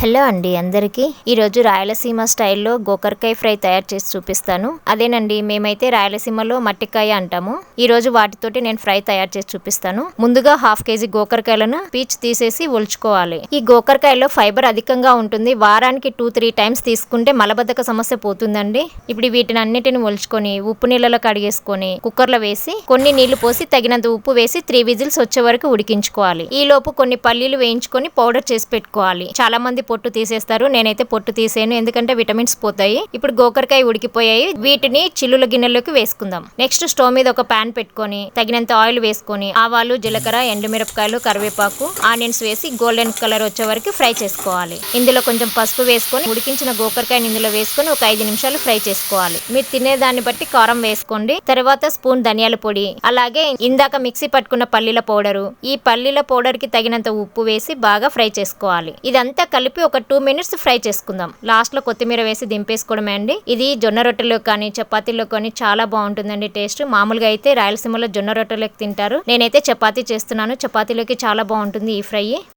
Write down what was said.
Hello అండి అందరికీ. ఈరోజు రాయలసీమ స్టైల్లో గోకరకాయ ఫ్రై తయారు చేసి చూపిస్తాను. అదేనండి మేమైతే రాయలసీమలో మట్టికాయ అంటాము. ఈరోజు వాటితోటి నేను ఫ్రై తయారు చేసి చూపిస్తాను. ముందుగా హాఫ్ కేజీ గోకరకాయలను పీచ్ తీసేసి ఒలుచుకోవాలి. ఈ గోకరకాయలో ఫైబర్ అధికంగా ఉంటుంది. వారానికి టూ త్రీ టైమ్స్ తీసుకుంటే మలబద్ధక సమస్య పోతుందండి. ఇప్పుడు వీటిని అన్నిటిని ఒలుచుకొని ఉప్పు నీళ్ళలో కడిగేసుకొని కుక్కర్లో వేసి కొన్ని నీళ్ళు పోసి తగినంత ఉప్పు వేసి త్రీ విజిల్స్ వచ్చే వరకు ఉడికించుకోవాలి. ఈ లోపు కొన్ని పల్లీలు వేయించుకొని పౌడర్ చేసి పెట్టుకోవాలి. చాలా మంది పొట్టు తీసేస్తారు. నేనైతే పొట్టు తీసేను ఎందుకంటే విటమిన్స్ పోతాయి. ఇప్పుడు గోకరకాయ ఉడికిపోయాయి. వీటిని చిల్లుల గిన్నెలోకి వేసుకుందాం. నెక్స్ట్ స్టవ్ మీద ఒక పాన్ పెట్టుకొని తగినంత ఆయిల్ వేసుకొని ఆవాలు జీలకర్ర ఎండుమిరపకాయలు కరివేపాకు ఆనియన్స్ వేసి గోల్డెన్ కలర్ వచ్చే వరకు ఫ్రై చేసుకోవాలి. ఇందులో కొంచెం పసుపు వేసుకొని ఉడికించిన గోకరకాయని ఇందులో వేసుకొని ఒక ఐదు నిమిషాలు ఫ్రై చేసుకోవాలి. మీరు తినే దాన్ని బట్టి కారం వేసుకోండి. తర్వాత స్పూన్ ధనియాల పొడి అలాగే ఇందాక మిక్సీ పట్టుకున్న పల్లీల పౌడరు. ఈ పల్లీల పౌడర్కి తగినంత ఉప్పు వేసి బాగా ఫ్రై చేసుకోవాలి. ఇదంతా కలిపి ఒక టూ మినిట్స్ ఫ్రై చేసుకుందాం. లాస్ట్లో కొత్తిమీర వేసి దింపేసుకోవడమే అండి. ఇది జొన్న రొట్టెలో కానీ చపాతీలో కానీ చాలా బాగుంటుందండి టేస్ట్. మామూలుగా అయితే రాయలసీమలో జొన్న రొట్టెలోకి తింటారు. నేనైతే చపాతీ చేస్తున్నాను. చపాతీలోకి చాలా బాగుంటుంది ఈ ఫ్రై.